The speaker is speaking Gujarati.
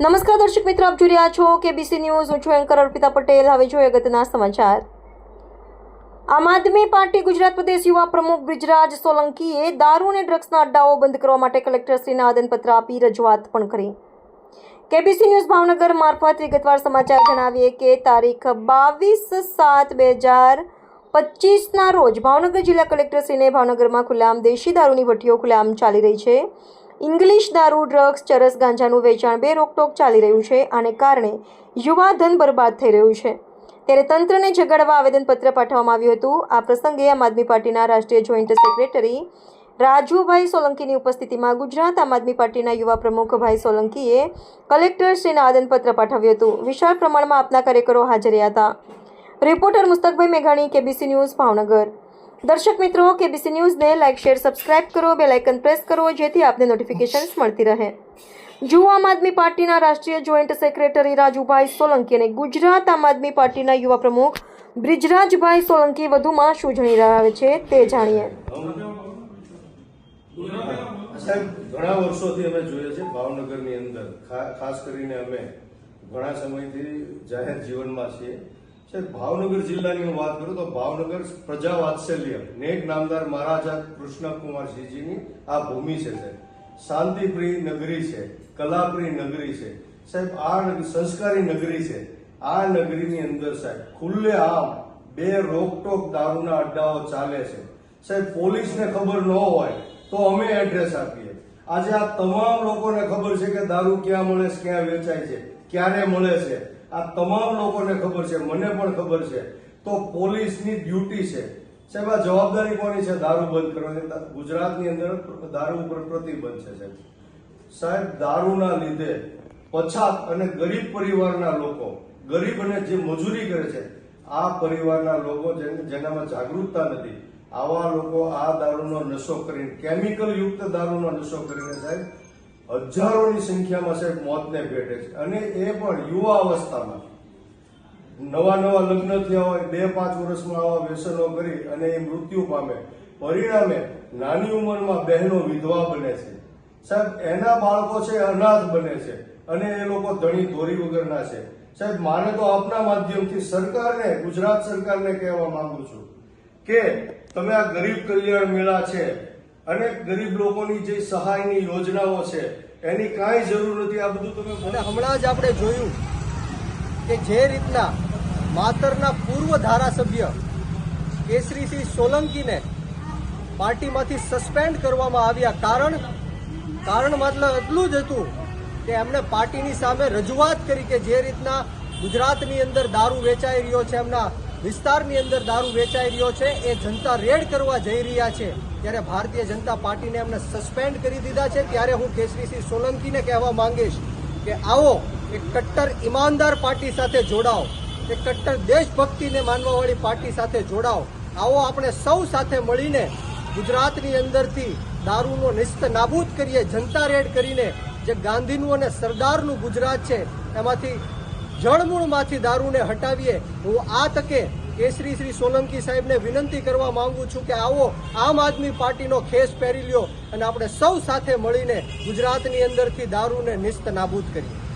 નમસ્કાર દર્શક મિત્રો, આપ જોઈ રહ્યા છો કેબીસી ન્યૂઝ હું છું એન્કર અર્પિતા પટેલ. હવે જોઈએ અગત્યના સમાચાર. આમ આદમી પાર્ટી ગુજરાત પ્રદેશ યુવા પ્રમુખ બ્રિજરાજ સોલંકીએ દારૂ અને ડ્રગ્સના અડ્ડાઓ બંધ કરવા માટે કલેક્ટરશ્રીને આવેદનપત્ર આપી રજૂઆત પણ કરી. કેબીસી ન્યૂઝ ભાવનગર મારફત વિગતવાર સમાચાર જણાવીએ કે તારીખ બાવીસ સાત બે હજાર પચીસના રોજ ભાવનગર જિલ્લા કલેક્ટરશ્રીને ભાવનગરમાં ખુલ્લામ દેશી દારૂની ભઠ્ઠીઓ ખુલ્લામ ચાલી રહી છે. ઇંગ્લિશ દારૂ ડ્રગ્સ, ચરસ ગાંજાનું વેચાણ, બે રોકટોક ચાલી રહ્યું છે આને કારણે યુવા ધન બરબાદ થઈ રહ્યું છે. ત્યારે તંત્રને જગાડવા આવેદનપત્ર પાઠવવામાં આવ્યું હતું. આ પ્રસંગે આમ આદમી પાર્ટીના રાષ્ટ્રીય જોઈન્ટ સેક્રેટરી રાજુભાઈ સોલંકીની ઉપસ્થિતિમાં ગુજરાત આમ આદમી પાર્ટીના યુવા પ્રમુખ ભાઈ સોલંકીએ કલેક્ટરશ્રીને આવેદનપત્ર પાઠવ્યું હતું. વિશાળ પ્રમાણમાં આપના કાર્યકરો હાજર રહ્યા હતા. રિપોર્ટર મુસ્તકભાઈ મેઘાણી, કેબીસી ન્યૂઝ, ભાવનગર. દર્શક મિત્રો, કેબીસી ન્યૂઝને લાઇક શેર સબસ્ક્રાઇબ કરો બે લાઇકન પ્રેસ કરો, જેથી આપને નોટિફિકેશન્સ મળતી રહે. જુઓ આમ આદમી પાર્ટીના રાષ્ટ્રીય જોઈન્ટ સેક્રેટરી રાજુભાઈ સોલંકી અને ગુજરાત આમ આદમી પાર્ટીના યુવા પ્રમુખ બ્રિજરાજભાઈ સોલંકી વધુમાં શું જણી રહ્યા છે તે જાણીએ. ઘણા વર્ષોથી અમે જોઈએ છે ભાવનગરની અંદર ખાસ કરીને અમે ઘણા સમયથી જાહેર જીવનમાં છીએ. સાહેબ, ભાવનગર જિલ્લાની હું વાત કરું તો ભાવનગર પ્રજા વાત્સલ્ય નેક નામદાર મહારાજા કૃષ્ણકુમારસિંહજીની આ ભૂમિ છે, સાહેબ. શાંતિપ્રિય નગરી છે, કલાપ્રિય નગરી છે. સાહેબ, આ સંસ્કારી નગરી છે. આ નગરીની અંદર, સાહેબ, ખુલ્લે આમ બે રોકટોક દારૂના અડ્ડાઓ ચાલે છે. સાહેબ, પોલીસને ખબર ન હોય તો અમે એડ્રેસ આપીએ. આજે આ તમામ લોકોને ખબર છે કે દારૂ ક્યાં મળે છે, ક્યાં વેચાય છે, ક્યારે મળે છે. આ તમામ લોકોને ખબર છે, મને પણ ખબર છે. તો પોલીસની ડ્યુટી છે. સાહેબ, આ જવાબદારી કોની છે? દારૂ બંધ કરવાની. ગુજરાતની અંદર દારૂ ઉપર પ્રતિબંધ છે, સાહેબ. સાહેબ, દારૂના લીધે પછાત અને ગરીબ પરિવારના લોકો, ગરીબ અને જે મજૂરી કરે છે, આ પરિવારના લોકો જેને- જેનામાં જાગૃતતા નથી, આવા લોકો આ દારૂનો નશો કરીને કેમિકલ યુક્ત દારૂનો નશો કરીને સાહેબ હજારોની સંખ્યામાં સાહેબ મોતને ભેટે છે. અને એ પણ યુવા અવસ્થામાં. નવા નવા લગ્ન થયા હોય, બે પાંચ વર્ષમાં આવા વ્યસનો કરી અને એ મૃત્યુ પામે. પરિણામે નાની ઉંમરમાં બહેનો વિધવા બને છે. સાહેબ, એના બાળકો છે, અનાથ બને છે અને એ લોકો ધણી ધોરી વગરના છે. સાહેબ, મારે તો આપના માધ્યમથી સરકારને, ગુજરાત સરકારને કહેવા માંગુ છું કે તમે આ ગરીબ કલ્યાણ મેળા છે અને ગરીબ લોકોની જે સહાયની યોજનાઓ છે એની કાંઈ જરૂર નથી. આ બધું તમે અને હમણાં જ આપણે જોયું કે જે રીતના માતરના પૂર્વ ધારાસભ્ય કેસરીસિંહ સોલંકીને પાર્ટીમાંથી સસ્પેન્ડ કરવામાં આવ્યા કારણ કારણ મતલબ એટલું જ હતું કે એમણે પાર્ટીની સામે રજૂઆત કરી કે જે રીતના ગુજરાતની અંદર દારૂ વેચાઈ રહ્યો છે એમના વિસ્તારની અંદર દારૂ વેચાઈ રહ્યો છે, એ જનતા રેડ કરવા જઈ રહ્યા છે. ત્યારે ભારતીય જનતા પાર્ટીને એમને સસ્પેન્ડ કરી દીધા છે. ત્યારે હું કેસરીસિંહ સોલંકીને કહેવા માંગીશ કે આવો, એક કટ્ટર ઈમાનદાર પાર્ટી સાથે જોડાઓ. એક કટ્ટર દેશભક્તિને માનવાવાળી પાર્ટી સાથે જોડાઓ. આવો આપણે સૌ સાથે મળીને ગુજરાતની અંદરથી દારૂનો નિસ્ત નાબૂદ કરીએ, જનતા રેડ કરીને જે ગાંધીનું અને સરદારનું ગુજરાત છે, એમાંથી જળમૂળમાંથી દારૂને હટાવીએ, હું આ તકે કેસરી શ્રી સોલંકી સાહેબને વિનંતી કરવા માંગુ છું કે આવો આમ આદમી પાર્ટીનો ખેસ પહેરી લ્યો અને આપણે સૌ સાથે મળીને ગુજરાતની અંદરથી દારૂને નિસ્ત નાબૂદ કરીએ.